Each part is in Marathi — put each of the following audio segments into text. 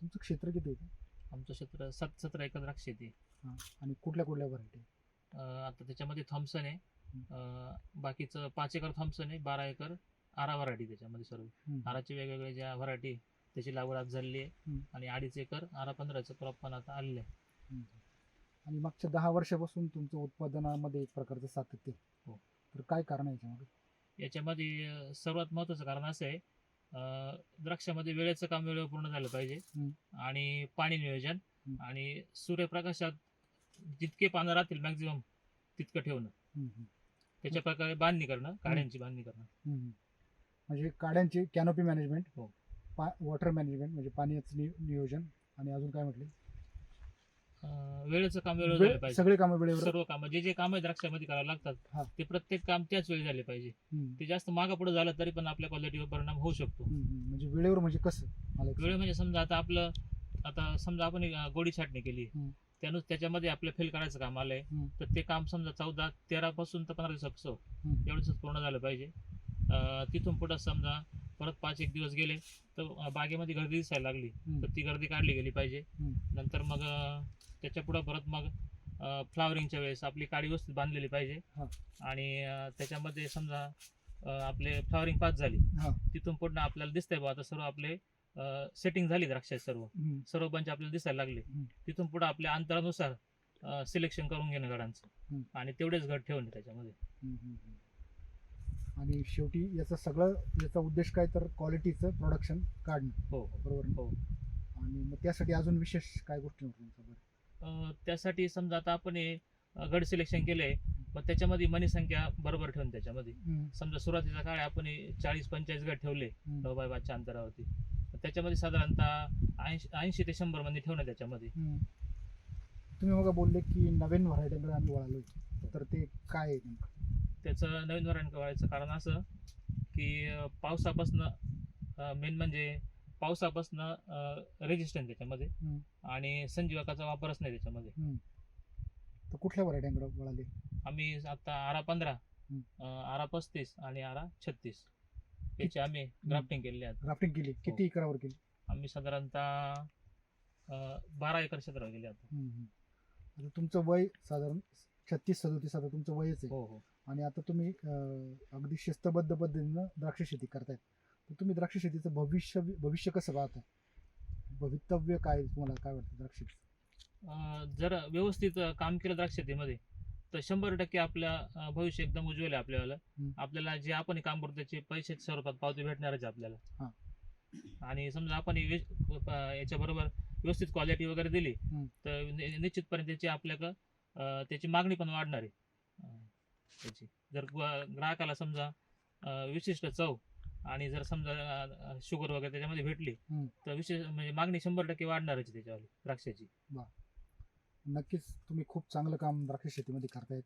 तुमचं क्षेत्र किती होतं आमचं क्षेत्र सात सतरा एकर द्राक्ष शेती आहे. हां. आणि कुठल्या कुठल्या व्हरायटी अं, आता त्याच्यामध्ये थॉम्सन आहे. अं, बाकीचं पाच एकर थॉम्सन आहे बारा एकर आरा व्हरायटी त्याच्यामध्ये सर्व. आराचे वेगवेगळे ज्या व्हरायटी त्याची लागवड आज झालेली आहे. हम्म. आणि अडीच एकर आरा पंधराचं क्रॉप पण आता आलेलं आहे. आणि मागच्या दहा वर्षापासून तुमचं उत्पादनामध्ये एक प्रकारचं सातत्य आहे. हो. तर काय कारण आहे याच्यामध्ये? याच्यामध्ये अं, सर्वात महत्त्वाचं कारण असं आहे द्राक्षामध्ये वेळेचं काम वेळेवर पूर्ण झालं पाहिजे. आणि पाणी नियोजन. आणि सूर्यप्रकाशात जितके पानं राहतील मॅक्झिमम तितकं ठेवणं त्याच्या प्रकारे बांधणी करणं काड्यांची बांधणी करणं. म्हणजे काड्यांची कॅनोपी मॅनेजमेंट हो. वॉटर मॅनेजमेंट म्हणजे पाण्याचं नियोजन आणि अजून काय म्हटले वेळेचं काम वेळेवर वेळ- झालं पाहिजे सगळे कामं वेळेवर सर्व कामं जे जे कामं द्राक्षामध्ये करावं हा. लागतात ते प्रत्येक काम त्याच वेळी झाले पाहिजे हम्म, ते जास्त मागं पुढे झालं तरी पण आपल्या क्वालिटीवर परिणाम होऊ शकतो हम्म, हम्म. म्हणजे वेळेवर म्हणजे कसं मला एक वेळ म्हणजे समजा आता आपलं आता समजा आपण एक, अं, गोडी छाटणी केली हम्म. त्यानुसार त्याच्यामध्ये आपलं फेल करायचं काम आलंय हम्म. तर ते काम समजा चौदा तेरा पासून तर पंधरा दिवसापासून हम्म. एवढंच पूर्ण झालं पाहिजे अं, तिथून पुढं समजा परत पाच एक दिवस गेले तर अं, बागेमध्ये गर्दी दिसायला लागली हम्म. तर ती गर्दी काढली गेली पाहिजे हम्म. नंतर मग अं, त्याच्या पुढं परत मग फ्लावरिंगच्या वेळेस आपली काडी व्यवस्थित बांधलेली पाहिजे. आणि त्याच्यामध्ये समजा आपले फ्लावरिंग पास झाली. तिथून पुढं आपल्याला दिसतंय बा आता सर्व आपले सेटिंग झाली द्राक्षाची सर्व सर्व बंच आपल्याला दिसायला लागले. तिथून पुढे आपल्या अंतरानुसार सिलेक्शन करून घेणं गडांचं. आणि तेवढेच गट ठेवणे त्याच्यामध्ये. आणि शेवटी याचं सगळं याचा उद्देश काय तर क्वालिटीचं प्रोडक्शन काढणं हो हो बरोबर? हो. आणि मग त्यासाठी अजून विशेष काय गोष्टी त्यासाठी समजा आता आपण हे, गट सिलेक्शन केलंय मग त्याच्यामध्ये मनी संख्या बरोबर ठेवून त्याच्यामध्ये. समजा सुरुवातीच्या काळी आपण चाळीस पंचेचाळीस गट ठेवले नऊ बाय पाचच्या अंतरावरती. तर त्याच्यामध्ये साधारणतः ऐंशी ऐंशी ते शंभरमध्ये ठेवणं त्याच्यामध्ये. तुम्ही मग बोलले की नवीन व्हरायटीकडे आम्ही वळालोय तर ते काय त्याचं नवीन वरायण व्हायचं कारण असं की पावसापासनं मेन म्हणजे पावसापासनं रेजिस्टन्स त्याच्यामध्ये. हम्म. आणि संजीवकाचा वापरच नाही त्याच्यामध्ये. हम्म. तर कुठल्या व्हरायटीकडे वळाले? आम्ही आता आरा पंधरा हम्म. आरा पस्तीस आणि आरा छत्तीस. याची आम्ही ग्राफ्टिंग केलेली आहेत. ग्राफ्टिंग केली. हो. किती एकरावर केली? आम्ही साधारणतः अं, बारा एकर क्षेत्रावर गेले आता. हम्म, हम्म. आता तुमचं वय साधारण छत्तीस सदोतीस आता तुमचं वयच आहे. हो हो. आणि आता तुम्ही अं, अगदी शिस्तबद्ध पद्धतीनं द्राक्ष शेती करतायत. तुम्ही द्राक्ष शेतीचं भविष्य भविष्य कसं पाहताय भवितव्य काय तुम्हाला? काय वाटतं द्राक्ष जर व्यवस्थित काम केलं द्राक्ष शेतीमध्ये तर शंभर टक्के आपल्या भविष्य एकदम उज्ज्वल आहे आपल्याला. आपल्याला जे आपण काम करतो त्याचे पैसे स्वरूपात पावती भेटणारच आहे. आपल्याला. आणि समजा आपण अं, याच्याबरोबर व्यवस्थित क्वालिटी वगैरे दिली. तर निश्चितपणे त्याची आपल्याकडं अं, त्याची मागणी पण वाढणार आहे. त्याची. जर ग्राहकाला समजा विशिष्ट चव आणि जर समजा शुगर वगैरे त्याच्यामध्ये भेटली हम्म. तर विशेष म्हणजे मागणी शंभर टक्के वाढणारच आहे त्याच्यावाली द्राक्षाची. नक्कीच तुम्ही खूप चांगलं काम द्राक्ष शेतीमध्ये करतायत.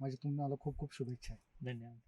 माझी तुम्हाला खूप खूप शुभेच्छा आहे. धन्यवाद.